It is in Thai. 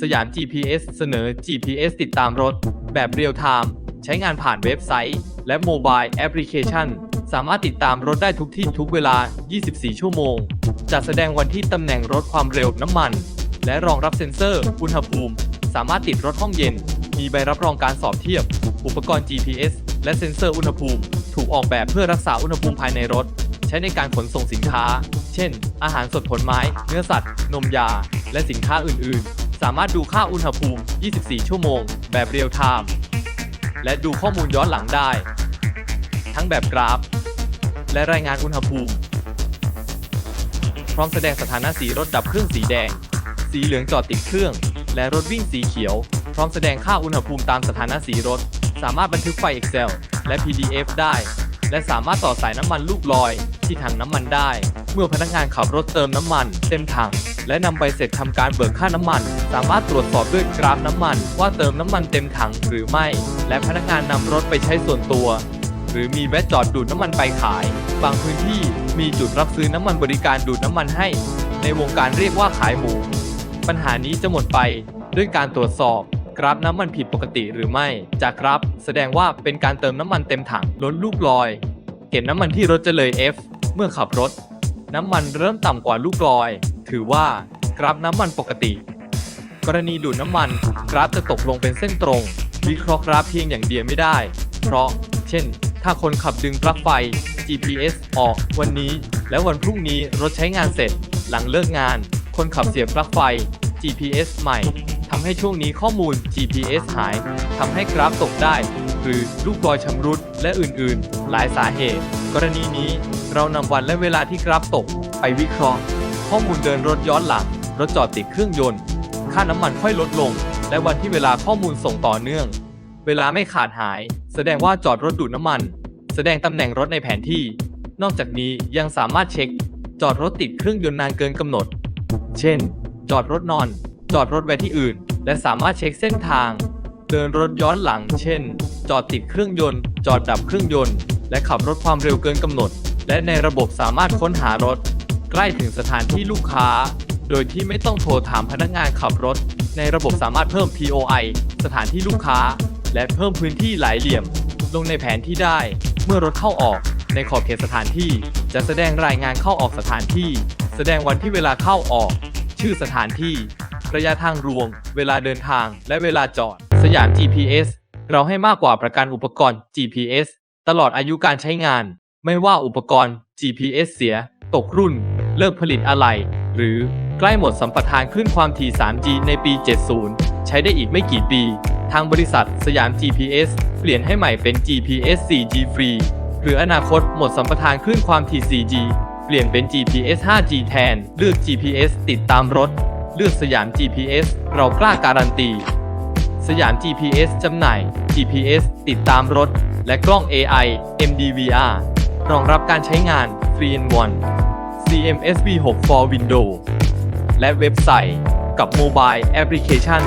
สยาม GPS เสนอ GPS ติดตามรถ แบบเรียลไทม์ใช้งานผ่านเว็บไซต์ และโมบายแอปพลิเคชัน สามารถติดตามรถได้ทุกที่ทุกเวลา 24 ชั่วโมง จัดแสดงวันที่ตำแหน่งรถความเร็วน้ำมัน และรองรับเซ็นเซอร์ อุณหภูมิ สามารถติดรถห้องเย็น มีใบรับรองการสอบเทียบ อุปกรณ์ GPS และเซ็นเซอร์อุณหภูมิ ถูกออกแบบเพื่อรักษาอุณหภูมิภายในรถ ใช้ในการขนส่งสินค้า เช่น อาหารสดผลไม้ เนื้อสัตว์ นมยา และสินค้าอื่น ๆ สามารถดูค่าอุณหภูมิ 24 ชั่วโมง แบบเรียลไทม์ และดูข้อมูลย้อนหลังได้ ทั้งแบบกราฟ และรายงานอุณหภูมิ พร้อมแสดงสถานะสีรถดับเครื่องสีแดง สีเหลืองจอดติดเครื่อง และรถวิ่งสีเขียว พร้อมแสดงค่าอุณหภูมิตามสถานะสีรถ สามารถบันทึกไฟล์ Excel และ PDF ได้ และสามารถต่อสายน้ำมันลูกลอย ที่ถังน้ำมันได้ เมื่อพนักงานขับรถเติมน้ำมันเต็มถัง และนำใบเสร็จทำการเบิกค่าน้ำมัน สามารถตรวจสอบด้วยกราฟน้ำมัน ว่าเติมน้ำมันเต็มถังหรือไม่ และพนักงานนำรถไปใช้ส่วนตัว หรือมีแวะจอดดูดน้ำมันไปขาย บางพื้นที่มีจุดรับซื้อน้ำมันบริการดูดน้ำมันให้ ในวงการเรียกว่าขายหมู ปัญหานี้จะหมดไปด้วยการตรวจสอบกราฟน้ำมันผิดปกติหรือไม่ จากกราฟแสดงว่าเป็นการเติมน้ำมันเต็มถังล้นลูกลอยเกณฑ์น้ำมันที่รถจะเลย F เมื่อขับรถ น้ำมันเริ่มต่ำกว่าลูกลอย ถือว่ากราฟน้ำมันปกติ กรณีดูดน้ำมัน กราฟจะตกลงเป็นเส้นตรง วิเคราะห์กราฟเพียงอย่างเดียวไม่ได้ เพราะ เช่น ถ้าคนขับดึงปลั๊กไฟ GPS ออกวันนี้ และวันพรุ่งนี้รถใช้งานเสร็จ หลังเลิกงาน คนขับเสียปลั๊กไฟ GPS ใหม่ทำให้ช่วงนี้ข้อมูล GPS หายทำให้กราฟตกได้ หรือลูกรอยชำรุดและอื่นๆ หลายสาเหตุ กรณีนี้เรานำวันและเวลาที่กราฟตก ไปวิเคราะห์ ข้อมูลเดินรถย้อนหลัง รถจอดติดเครื่องยนต์ ค่าน้ำมันค่อยลดลง และวันที่เวลาข้อมูลส่งต่อเนื่อง เวลาไม่ขาดหาย แสดงว่าจอดรถดูดน้ำมัน แสดงตำแหน่งรถในแผนที่ นอกจากนี้ยังสามารถเช็ค จอดรถติดเครื่องยนต์นานเกินกำหนด เช่น จอดรถนอน จอดรถไว้ที่อื่น และสามารถเช็คเส้นทาง เดินรถย้อนหลัง เช่น จอดติดเครื่องยนต์ จอดดับเครื่องยนต์ และขับรถความเร็วเกินกำหนด และในระบบสามารถค้นหารถ ใกล้ถึงสถานที่ลูกค้า โดยที่ไม่ต้องโทรถามพนักงานขับรถ ในระบบสามารถเพิ่ม POI สถานที่ลูกค้า และเพิ่มพื้นที่หลายเหลี่ยม ลงในแผนที่ได้ เมื่อรถเข้าออกในขอบเขตสถานที่ จะแสดงรายงานเข้าออกสถานที่ แสดงวันที่เวลาเข้าออก ชื่อสถานที่ ระยะทางรวม เวลาเดินทาง และเวลาจอด สยาม GPS เราให้มากกว่าประกันอุปกรณ์ GPS ตลอดอายุการใช้งาน ไม่ว่าอุปกรณ์ GPS เสีย ตกรุ่น เลิกผลิตอะไร หรือใกล้หมดสัมปทานคลื่นความถี่ 3G ในปี 70 ใช้ได้อีกไม่กี่ปี ทางบริษัทสยาม GPS เปลี่ยนให้ใหม่เป็น GPS 4G ฟรีหรืออนาคตหมดสัมปทานคลื่นความถี่ 4G เปลี่ยนเป็น GPS 5G แทน เลือก GPS ติดตามรถ เลือกสยาม GPS เรากล้าการันตี สยาม GPS จำหน่าย GPS ติดตามรถ และกล้อง AI MDVR รองรับการใช้งาน 3 in 1 CMSV6 for Windows และเว็บไซต์กับโมบายแอปพลิเคชัน